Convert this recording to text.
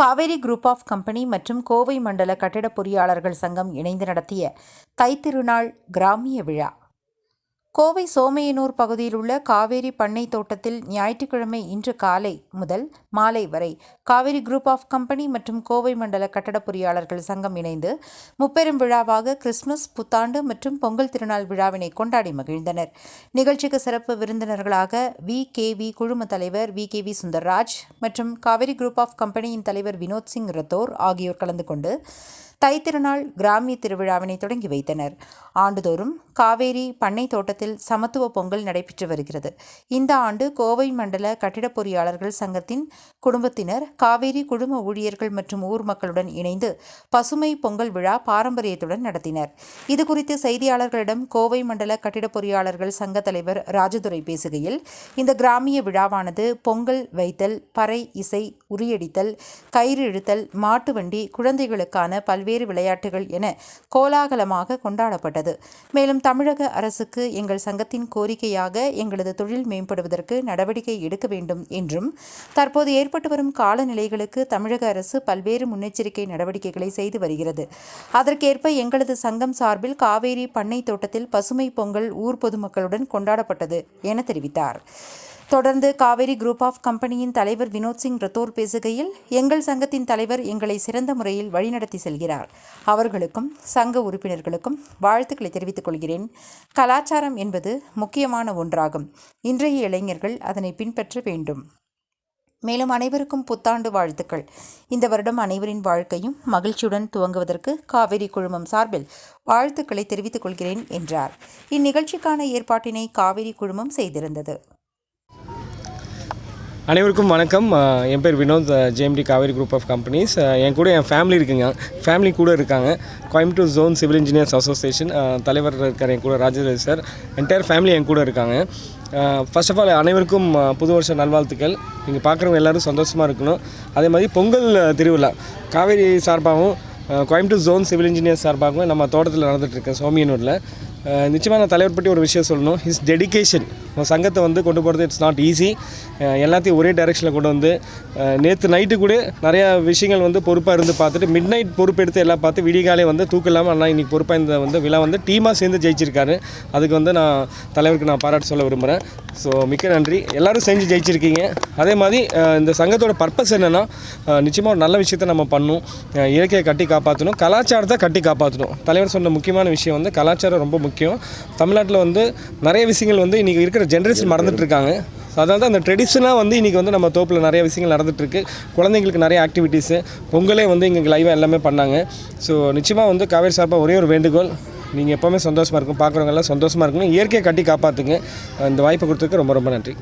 Kaveri group of company மற்றும் கோவை மண்டல கட்டிட பொறியாளர்கள் சங்கம் இணைந்து நடத்திய தைத்திருநாள் கிராமிய விழா. கோவை சோமையனூர் பகுதியில் உள்ள காவேரி பண்ணை தோட்டத்தில் ஞாயிற்றுக்கிழமை இன்று காலை முதல் மாலை வரை காவேரி குரூப் ஆஃப் கம்பெனி மற்றும் கோவை மண்டல கட்டட பொறியாளர்கள் சங்கம் இணைந்து முப்பெரும் விழாவாக கிறிஸ்துமஸ் புத்தாண்டு மற்றும் பொங்கல் திருநாள் விழாவினை கொண்டாடி மகிழ்ந்தனர். நிகழ்ச்சிக்கு சிறப்பு விருந்தினர்களாக வி. கே. வி. குழும தலைவர் வி. கே. வி. சுந்தர்ராஜ் மற்றும் காவேரி குரூப் ஆஃப் கம்பெனியின் தலைவர் வினோத் சிங் ரத்தோர் ஆகியோர் கலந்து கொண்டு தைத்திருநாள் கிராமிய திருவிழாவினை தொடங்கி வைத்தனர். ஆண்டுதோறும் காவேரி பண்ணை தோட்டத்தில் சமத்துவ பொங்கல் நடைபெற்று வருகிறது. இந்த ஆண்டு கோவை மண்டல கட்டிடப் பொறியாளர்கள் சங்கத்தின் குடும்பத்தினர் காவேரி குழும ஊழியர்கள் மற்றும் ஊர் மக்களுடன் இணைந்து பசுமை பொங்கல் விழா பாரம்பரியத்துடன் நடத்தினர். இதுகுறித்து செய்தியாளர்களிடம் கோவை மண்டல கட்டிடப் பொறியாளர்கள் சங்க தலைவர் ராஜதுரை பேசுகையில் இந்த கிராமிய விழாவானது பொங்கல் வைத்தல் பறை இசை உரியடித்தல் கயிறு இழுத்தல் மாட்டு வண்டி குழந்தைகளுக்கான பல்வேறு விளையாட்டுகள் என கோலாகலமாக கொண்டாடப்பட்டது. மேலும் தமிழக அரசுக்கு எங்கள் சங்கத்தின் கோரிக்கையாக எங்களது தொழில் மேம்படுவதற்கு நடவடிக்கை எடுக்க வேண்டும் என்றும் தற்போது ஏற்பட்டு வரும் காலநிலைகளுக்கு தமிழக அரசு பல்வேறு முன்னெச்சரிக்கை நடவடிக்கைகளை செய்து வருகிறது. அதற்கேற்ப எங்களது சங்கம் சார்பில் காவேரி பண்ணை தோட்டத்தில் பசுமை பொங்கல் ஊர் பொதுமக்களுடன் கொண்டாடப்பட்டது என தெரிவித்தார். தொடர்ந்து காவேரி குரூப் ஆஃப் கம்பெனியின் தலைவர் வினோத் சிங் ரத்தோர் பேசுகையில் எங்கள் சங்கத்தின் தலைவர் எங்களை சிறந்த முறையில் வழிநடத்தி செல்கிறார். அவர்களுக்கும் சங்க உறுப்பினர்களுக்கும் வாழ்த்துக்களை தெரிவித்துக் கொள்கிறேன். கலாச்சாரம் என்பது முக்கியமான ஒன்றாகும். இன்றைய இளைஞர்கள் அதனை பின்பற்ற வேண்டும். மேலும் அனைவருக்கும் புத்தாண்டு வாழ்த்துக்கள். இந்த வருடம் அனைவரின் வாழ்க்கையும் மகிழ்ச்சியுடன் துவங்குவதற்கு காவிரி குழுமம் சார்பில் வாழ்த்துக்களை தெரிவித்துக் கொள்கிறேன் என்றார். இந்நிகழ்ச்சிக்கான ஏற்பாட்டினை காவிரி குழுமம் செய்திருந்தது. அனைவருக்கும் வணக்கம். என் பேர் Vinod JMT Kaveri group of companies என் கூட என் ஃபேமிலி இருக்குங்க. ஃபேமிலி கூட இருக்காங்க. Coimbatore zone civil engineers association தலைவர் இருக்கார் என் கூட ராஜேந்திர சார். என்டையர் ஃபேமிலி என் கூட இருக்காங்க. ஃபர்ஸ்ட் ஆஃப் ஆல் அனைவருக்கும் புது வருஷ நல்வாழ்த்துக்கள். நீங்கள் பார்க்குறவங்க எல்லோரும் சந்தோஷமாக இருக்கணும். அதே மாதிரி பொங்கல் திருவிழா. காவேரி சார்பாகவும் கோயம்புத்தூர் ஜோன் சிவில் இன்ஜினியர்ஸ் சார்பாகவும் நம்ம தோட்டத்தில் நடந்துகிட்ருக்கேன் சோமியனூரில் நிச்சயமாக நான் தலைவர் பற்றி ஒரு விஷயம் சொல்லணும். ஹிஸ் டெடிகேஷன் சங்கத்தை வந்து கொண்டு போகிறது இட்ஸ் நாட் ஈஸி எல்லாத்தையும் ஒரே டைரெக்ஷனில் கொண்டு வந்து நேற்று நைட்டு கூட நிறையா விஷயங்கள் வந்து பொறுப்பாக இருந்து பார்த்துட்டு மிட் நைட் பொறுப்பெடுத்து எல்லாம் பார்த்து விடிகாலே வந்து தூக்கலாமல் இல்லாமல் அண்ணா இன்றைக்கி பொறுப்பாக இந்த வந்து விழா வந்து டீமாக சேர்ந்து ஜெயிச்சிருக்காரு. அதுக்கு வந்து நான் தலைவருக்கு நான் பாராட்டு சொல்ல விரும்புகிறேன் ஸோ மிக்க நன்றி. எல்லோரும் செஞ்சு ஜெயிச்சிருக்கீங்க. அதே மாதிரி இந்த சங்கத்தோட பர்பஸ் என்னென்னா நிச்சயமாக ஒரு நல்ல விஷயத்தை நம்ம பண்ணணும் இயற்கையை கட்டி காப்பாற்றணும் கலாச்சாரத்தை கட்டி காப்பாற்றணும் தலைவர் சொன்ன முக்கியமான விஷயம் வந்து கலாச்சாரம் ரொம்ப முக்கியம். தமிழ்நாட்டில் வந்து நிறைய விஷயங்கள் வந்து இன்றைக்கி இருக்கிற ஜென்ரேஷன் மறந்துட்டு இருக்காங்க அதனால தான் அந்த ட்ரெடிஷனாக வந்து இன்றைக்கி வந்து நம்ம தோப்பில் நிறைய விஷயங்கள் நடந்துகிட்ருக்கு குழந்தைங்களுக்கு நிறைய ஆக்டிவிட்டீஸு பொங்கலே வந்து இங்கே லைவாக எல்லாமே பண்ணாங்க. ஸோ நிச்சயமாக வந்து காவேரி சார்பாக ஒரே ஒரு வேண்டுகோள். நீங்கள் எப்போவுமே சந்தோஷமாக இருக்கும் பார்க்குறவங்க எல்லாம் சந்தோஷமாக இருக்கணும். இயற்கையை கட்டி காப்பாற்றுங்க இந்த வாய்ப்பை கொடுத்ததுக்கு ரொம்ப ரொம்ப நன்றி.